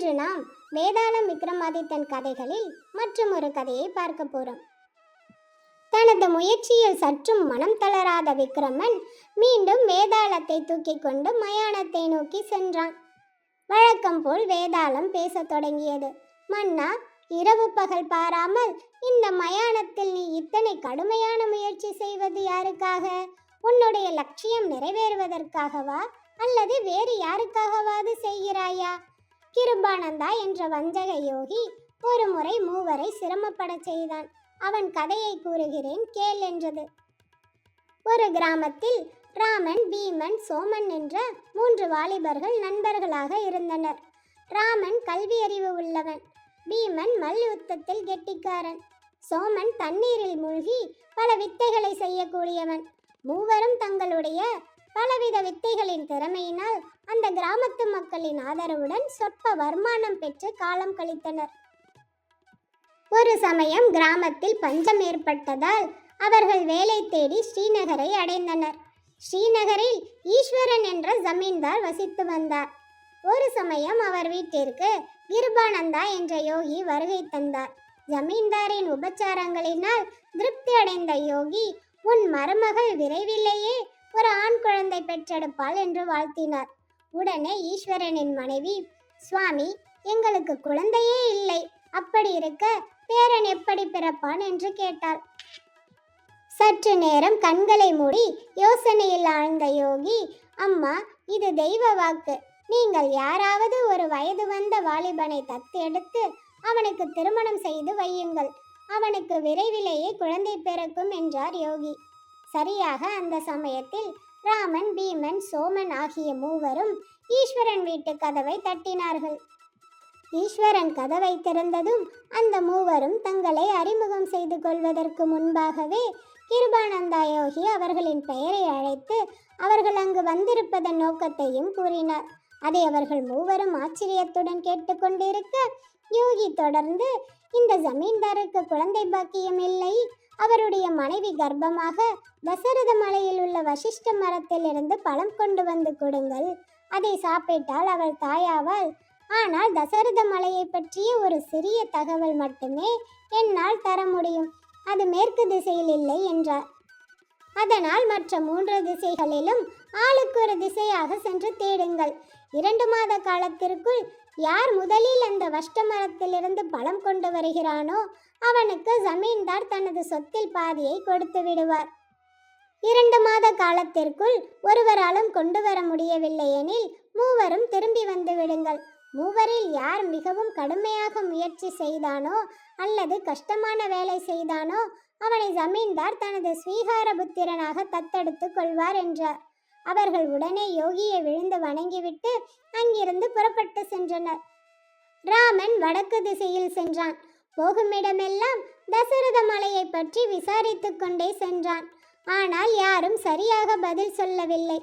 இன்று நாம் வேதாளம் விக்ரமாதித்தன் கதைகளில் மற்றும் ஒரு கதையை பார்க்க போறோம். தனது முயற்சியில் சற்றும் மனம் தளராத விக்ரமன் மீண்டும் வேதாளத்தை தூக்கி கொண்டு மயானத்தை நோக்கி சென்றான். வழக்கம் போல் வேதாளம் பேசத் தொடங்கியது. மன்னா இரவு பகல் பாராமல் இந்த மயானத்தில் நீ இத்தனை கடுமையான முயற்சி செய்வது யாருக்காக? உன்னுடைய லட்சியம் நிறைவேறுவதற்காகவா? அல்லது வேறு யாருக்காகவாது செய்கிறாயா? கிருபானந்தா என்ற வஞ்சக யோகி ஒருமுறை மூவரை சிரமப்படச் செய்தான். அவன் கதையை கூறுகிறேன் கேள் என்றது. ஒரு கிராமத்தில் ராமன் பீமன் சோமன் என்ற மூன்று வாலிபர்கள் நண்பர்களாக இருந்தனர். ராமன் கல்வியறிவு உள்ளவன் பீமன் மல்யுத்தத்தில் கெட்டிக்காரன். சோமன் தண்ணீரில் மூழ்கி பல வித்தைகளை செய்யக்கூடியவன். மூவரும் தங்களுடைய பலவித வித்தைகளின் திறமையினால் அந்த கிராமத்து மக்களின் ஆதரவுடன் சொற்ப வருமானம் பெற்று காலம் கழித்தனர். ஒரு சமயம் கிராமத்தில் பஞ்சம் ஏற்பட்டதால் அவர்கள் வேலை தேடி ஸ்ரீநகரை அடைந்தனர். ஸ்ரீநகரில் ஈஸ்வரன் என்ற ஜமீன்தார் வசித்து வந்தார். ஒரு சமயம் அவர் வீட்டிற்கு கிருபானந்தா என்ற யோகி வருகை தந்தார். ஜமீன்தாரின் உபச்சாரங்களினால் திருப்தி அடைந்த யோகி உன் மருமகள் விரைவிலேயே ஒரு ஆண் குழந்தை பெற்றெடுப்பாள் என்று வாழ்த்தினார். உடனே ஈஸ்வரனின் மனைவி சுவாமி எங்களுக்கு குழந்தையே இல்லை. அப்படி இருக்க பேரன் எப்படி பிறப்பான்? என்று கேட்டாள். சற்று நேரம் கண்களை மூடி யோசனையில் ஆழ்ந்த யோகி அம்மா இது தெய்வ வாக்கு. நீங்கள் யாராவது ஒரு வயது வந்த வாலிபனை தத்து எடுத்து அவனுக்கு திருமணம் செய்து வையுங்கள். அவனுக்கு விரைவிலேயே குழந்தை பிறக்கும் என்றார் யோகி. சரியாக அந்த சமயத்தில் ராமன் பீமன் சோமன் ஆகிய மூவரும் ஈஸ்வரன் வீட்டு கதவை தட்டினார்கள். ஈஸ்வரன் கதவை திறந்ததும் அந்த மூவரும் தங்களை அறிமுகம் செய்து கொள்வதற்கு முன்பாகவே கிருபானந்தா யோகி அவர்களின் பெயரை அழைத்து அவர்கள் அங்கு வந்திருப்பதன் நோக்கத்தையும் கூறினார். அதை அவர்கள் மூவரும் ஆச்சரியத்துடன் கேட்டுக்கொண்டிருக்க யோகி தொடர்ந்து இந்த ஜமீன்தாருக்கு குழந்தை பாக்கியம் இல்லை அவருடைய மனைவி கர்ப்பமாக தசரத மலையில் உள்ள வசிஷ்ட மரத்திலிருந்து பழம் கொண்டு வந்து கொடுங்கள். அதை சாப்பிட்டால் அவள் தாயாவாள். ஆனால் தசரத மலையை பற்றிய ஒரு சிறிய தகவல் மட்டுமே என்னால் தர முடியும். அது மேற்கு திசையில் இல்லை என்றார். அதனால் மற்ற மூன்று திசைகளிலும் ஆளுக்கு ஒரு திசையாக சென்று தேடுங்கள். இரண்டு மாத காலத்திற்குள் யார் முதலில் அந்த வஷ்ட மரத்திலிருந்து பழம் கொண்டு வருகிறானோ அவனுக்கு ஜமீன்தார் தனது சொத்தில் பாதியை கொடுத்து விடுவார். இரண்டு மாத காலத்திற்குள் ஒருவராலும் கொண்டு வர முடியவில்லை எனில் மூவரும் திரும்பி வந்து விடுங்கள். மூவரில் யார் மிகவும் கடுமையாக முயற்சி செய்தானோ அல்லது கஷ்டமான வேலை செய்தானோ அவனை ஜமீன்தார் தனது ஸ்வீகார புத்திரனாக தத்தெடுத்துக் கொள்வார் என்றார். அவர்கள் உடனே யோகியை விழுந்து வணங்கிவிட்டு அங்கிருந்து புறப்பட்டு சென்றனர். ராமன் வடக்கு திசையில் சென்றான். போகுமிடமெல்லாம் தசரத மலையை பற்றி விசாரித்து கொண்டே சென்றான். ஆனால் யாரும் சரியாக பதில் சொல்லவில்லை.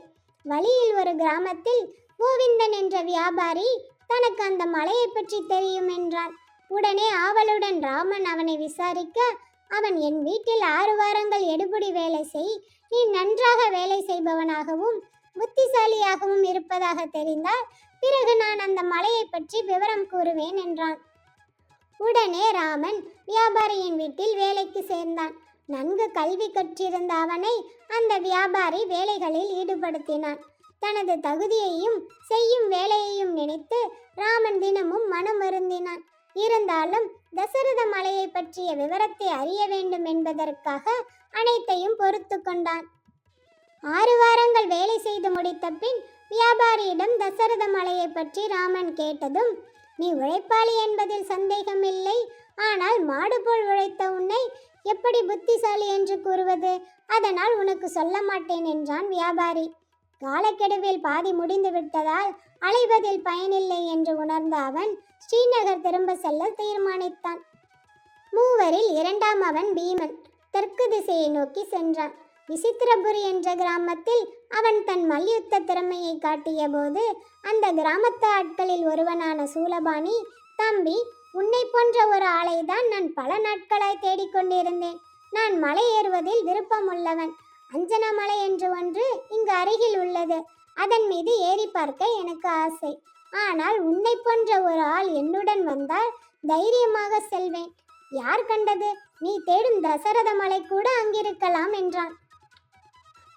வழியில் ஒரு கிராமத்தில் கோவிந்தன் என்ற வியாபாரி தனக்கு அந்த மலையை பற்றி தெரியும் என்றான். உடனே ஆவலுடன் ராமன் அவனை விசாரிக்க அவன் என் வீட்டில் ஆறு வாரங்கள் எடுபடி வேலை செய். நீ நன்றாக வேலை செய்பவனாகவும் புத்திசாலியாகவும் இருப்பதாக தெரிந்தால் பிறகு நான் அந்த மலையை பற்றி விவரம் கூறுவேன் என்றான். உடனே ராமன் வியாபாரியின் வீட்டில் வேலைக்கு சேர்ந்தான். நன்கு கல்வி கற்றிருந்த அவனை அந்த வியாபாரி வேலைகளில் ஈடுபடுத்தினான். தனது தகுதியையும் செய்யும் வேலையையும் நினைத்து ராமன் தினமும் மனம் வருந்தினான் இருந்தாலும் தசரத மலையை பற்றிய விவரத்தை அறிய வேண்டும் என்பதற்காக அனைத்தையும் பொறுத்து கொண்டான். ஆறு வாரங்கள் வேலை செய்து முடித்த பின் வியாபாரியிடம் தசரத மலையை பற்றி ராமன் கேட்டதும் நீ உழைப்பாளி என்பதில் சந்தேகமில்லை ஆனால் மாடு போல் உழைத்த உன்னை எப்படி புத்திசாலி என்று கூறுவது? அதனால் உனக்கு சொல்ல மாட்டேன் என்றான் வியாபாரி. காலக்கெடுவில் பாதி முடிந்து விட்டதால் அலைவதில் பயனில்லை என்று உணர்ந்த அவன் ஸ்ரீநகர் திரும்ப செல்ல தீர்மானித்தான். மூவரில் இரண்டாம் அவன் பீமன். தெற்கு திசையை நோக்கி சென்றான். விசித்திரபுரி என்ற கிராமத்தில் அவன் தன் மல்யுத்த திறமையை காட்டிய போது அந்த கிராமத்து ஆட்களில் ஒருவனான சூலபாணி தம்பி உன்னை போன்ற ஒரு ஆளை தான் நான் பல நாட்களாய் தேடிக்கொண்டிருந்தேன் நான் மலை ஏறுவதில் விருப்பம் உள்ளவன் அஞ்சனா மலை என்று ஒன்று இங்கு அருகில் உள்ளது. அதன் மீது ஏறி பார்க்க எனக்கு ஆசை. ஆனால் உன்னை போன்ற ஒரு ஆள் என்னுடன் வந்தால் தைரியமாக செல்வேன். யார் கண்டது? நீ தேடும் தசரத மலை கூட அங்கிருக்கலாம் என்றான்.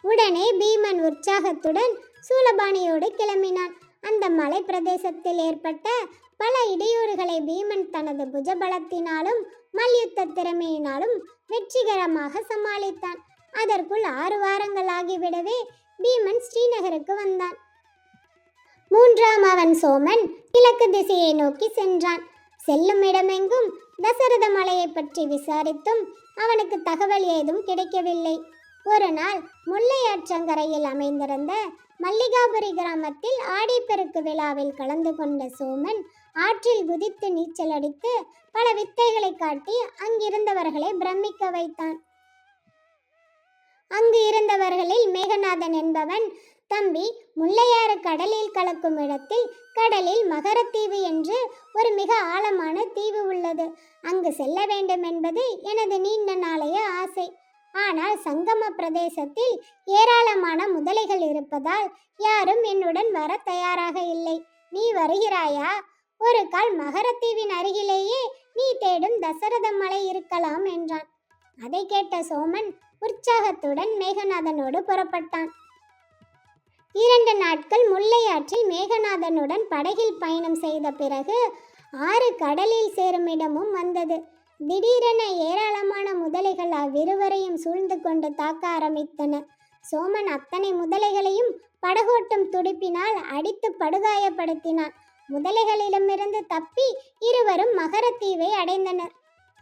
உடனே பீமன் உற்சாகத்துடன் சூலபாணியோடு கிளம்பினான். அந்த மலை பிரதேசத்தில் ஏற்பட்ட பல இடையூறுகளை பீமன் தனது புஜபலத்தினாலும் மல்யுத்த திறமையினாலும் வெற்றிகரமாக சமாளித்தான். அதற்குள் ஆறு வாரங்கள் ஆகிவிடவே பீமன் ஸ்ரீநகருக்கு வந்தான். மூன்றாம் அவன் சோமன் கிழக்கு திசையை நோக்கி சென்றான். செல்லும் இடமெங்கும் தசரத மலையை பற்றி விசாரித்தும் அவனுக்கு தகவல் ஏதும் கிடைக்கவில்லை. ஒரு நாள் முல்லையாற்றங்கரையில் அமைந்திருந்த மல்லிகாபுரி கிராமத்தில் ஆடிப்பெருக்கு விழாவில் கலந்து கொண்ட சோமன் ஆற்றில் குதித்து நீச்சல் அடித்து பல வித்தைகளை காட்டி அங்கிருந்தவர்களை பிரமிக்க வைத்தான். அங்கு இருந்தவர்களில் மேகநாதன் என்பவன் தம்பி முல்லையாறு கடலில் கலக்கும் இடத்தில் கடலில் மகரத்தீவு என்று ஒரு மிக ஆழமான தீவு உள்ளது. அங்கு செல்ல வேண்டும் என்பது எனது நீண்ட நாளைய ஆசை. ஆனால் சங்கம பிரதேசத்தில் ஏராளமான முதலைகள் இருப்பதால் யாரும் என்னுடன் வர தயாராக இல்லை. நீ வருகிறாயா? ஒரு கால் மகரத்தீவின் அருகிலேயே நீ தேடும் தசரத மலை இருக்கலாம் என்றான். அதை கேட்ட சோமன் உற்சாகத்துடன் மேகநாதனோடு புறப்பட்டான். இரண்டு நாட்கள் முல்லையாற்றில் மேகநாதனுடன் படகில் பயணம் செய்த பிறகு ஆறு கடலில் சேரும் இடமும் வந்தது. திடீரென ஏராளமான முதலைகள் அவ்விருவரையும் சூழ்ந்து கொண்டு தாக்க ஆரம்பித்தன. சோமன் அத்தனை முதலைகளையும் படகோட்டும் துடுப்பினால் அடித்து படுகாயப்படுத்தினான். முதலைகளிடமிருந்து தப்பி இருவரும் மகரத்தீவை அடைந்தனர்.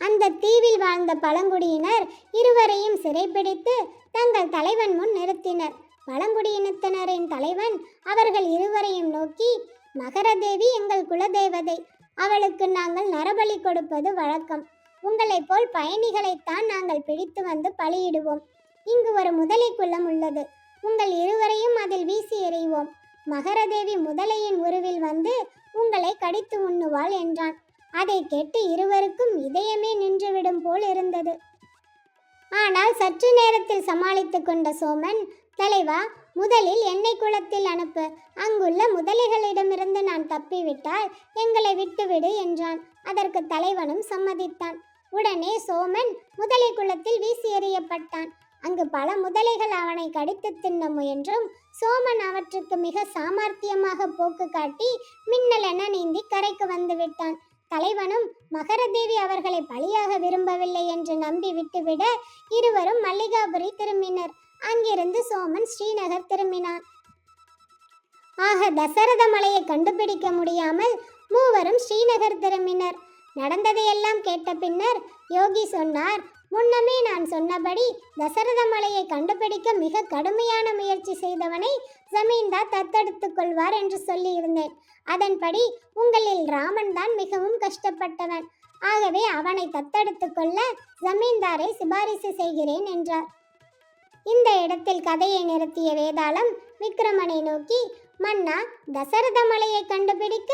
அந்த தீவில் வாழ்ந்த பழங்குடியினர் இருவரையும் சிறைப்பிடித்து தங்கள் தலைவன் முன் நிறுத்தினர். பழங்குடியினத்தினரின் தலைவன் அவர்கள் இருவரையும் நோக்கி மகரதேவி எங்கள் குலதேவதை அவளுக்கு நாங்கள் நரபலி கொடுப்பது வழக்கம். உங்களைப் போல் பயணிகளைத்தான் நாங்கள் பிடித்து வந்து பலியிடுவோம். இங்கு ஒரு முதலை குளம் உள்ளது. உங்கள் இருவரையும் அதில் வீசி எறிவோம். மகரதேவி முதலையின் உருவில் வந்து உங்களை கடித்து உண்ணுவாள் என்றான். அதை கேட்டு இருவருக்கும் இதயமே நின்றுவிடும் போல் இருந்தது. ஆனால் சற்று நேரத்தில் சமாளித்து கொண்ட சோமன் தலைவா முதலில் என்னை குளத்தில் அனுப்பு. அங்குள்ள முதலைகளிடமிருந்து நான் தப்பிவிட்டால் எங்களை விட்டுவிடு என்றான். அதற்கு தலைவனும் சம்மதித்தான். உடனே சோமன் முதலை குளத்தில் வீசி எறியப்பட்டான். அங்கு பல முதலைகள் அவனை கடித்து தின்ன முயன்றும் சோமன் அவற்றுக்கு மிக சாமர்த்தியமாக போக்கு காட்டி மின்னலென நீந்தி கரைக்கு வந்து விட்டான். தலைவனும் மகரதேவி அவர்களை பலியாக விரும்பவில்லை என்று நம்பி விட்டுவிட இருவரும் மல்லிகாபுரி திரும்பினர். அங்கிருந்து சோமன் ஸ்ரீநகர் திரும்பினான். ஆக தசரத மலையை கண்டுபிடிக்க முடியாமல் மூவரும் ஸ்ரீநகர் திரும்பினர். நடந்ததையெல்லாம் கேட்ட பின்னர் யோகி சொன்னார் முன்னமே நான் சொன்னபடி தசரத மலையை கண்டுபிடிக்க மிக கடுமையான முயற்சி செய்தவனை ஜமீன்தார் தத்தெடுத்துக் கொள்வார் என்று சொல்லியிருந்தேன். அதன்படி உங்களில் ராமன் தான் மிகவும் கஷ்டப்பட்டவன். ஆகவே அவனை தத்தெடுத்துக் கொள்ள ஜமீன்தாரை சிபாரிசு செய்கிறேன் என்றார். இந்த இடத்தில் கதையை நிறுத்திய வேதாளம் விக்ரமனை நோக்கி மன்னா தசரத மலையை கண்டுபிடிக்க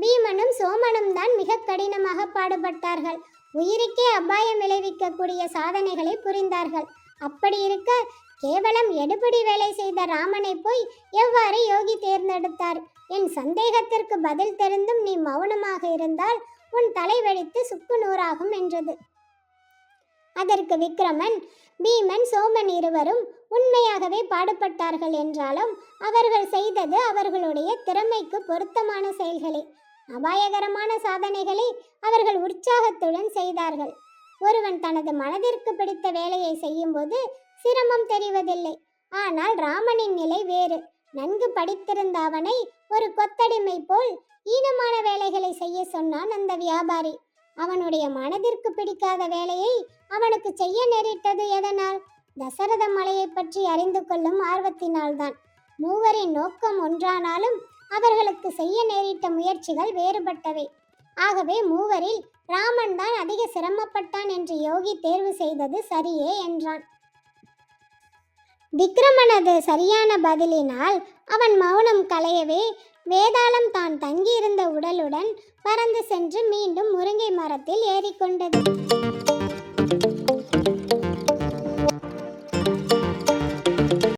பீமனும் சோமனும் தான் மிக கடினமாக பாடுபட்டார்கள். உயிருக்கே அபாயம் விளைவிக்கக்கூடிய சாதனைகளை புரிந்தார்கள். அப்படி இருக்க கேவலம் எடுபடி வேலை செய்த ராமனை போய் எவ்வாறு யோகி தேர்ந்தெடுத்தார்? என் சந்தேகத்திற்கு பதில் தெரிந்தும் நீ மௌனமாக இருந்தால் உன் தலை வெடித்து சுக்கு நூறாகும் என்றது. அதற்கு விக்ரமன் பீமன் சோமன் இருவரும் உண்மையாகவே பாடுபட்டார்கள் என்றாலும் அவர்கள் செய்தது அவர்களுடைய திறமைக்கு பொருத்தமான செயல்களே. அபாயகரமான சாதனைகளை அவர்கள் உற்சாகத்துடன் செய்தார்கள். ஒருவன் தனது மனதிற்கு பிடித்த வேலையை செய்யும்போது சிரமம் தெரிவதில்லை. ஆனால் ராமனின் நிலை வேறு. நன்கு படித்திருந்த அவனை ஒரு கொத்தடிமை போல் ஈனமான வேலைகளை செய்ய சொன்னான் அந்த வியாபாரி. அவனுடைய மனதிற்கு பிடிக்காத வேலையை அவனுக்கு செய்ய நேரிட்டது எதனால்? தசரத மலையை பற்றி அறிந்து கொள்ளும் ஆர்வத்தினால்தான். மூவரின் நோக்கம் ஒன்றானாலும் அவர்களுக்கு செய்ய நேரிட்ட முயற்சிகள் வேறுபட்டவை. ஆகவே மூவரில் ராமன் தான் அதிக சிரமப்பட்டான் என்று யோகி தேர்வு செய்தது சரியே என்றான். விக்ரமனது சரியான பதிலினால் அவன் மௌனம் கலையவே வேதாளம் தான் தங்கியிருந்த உடலுடன் பறந்து சென்று மீண்டும் முருங்கை மரத்தில் ஏறிக்கொண்டது.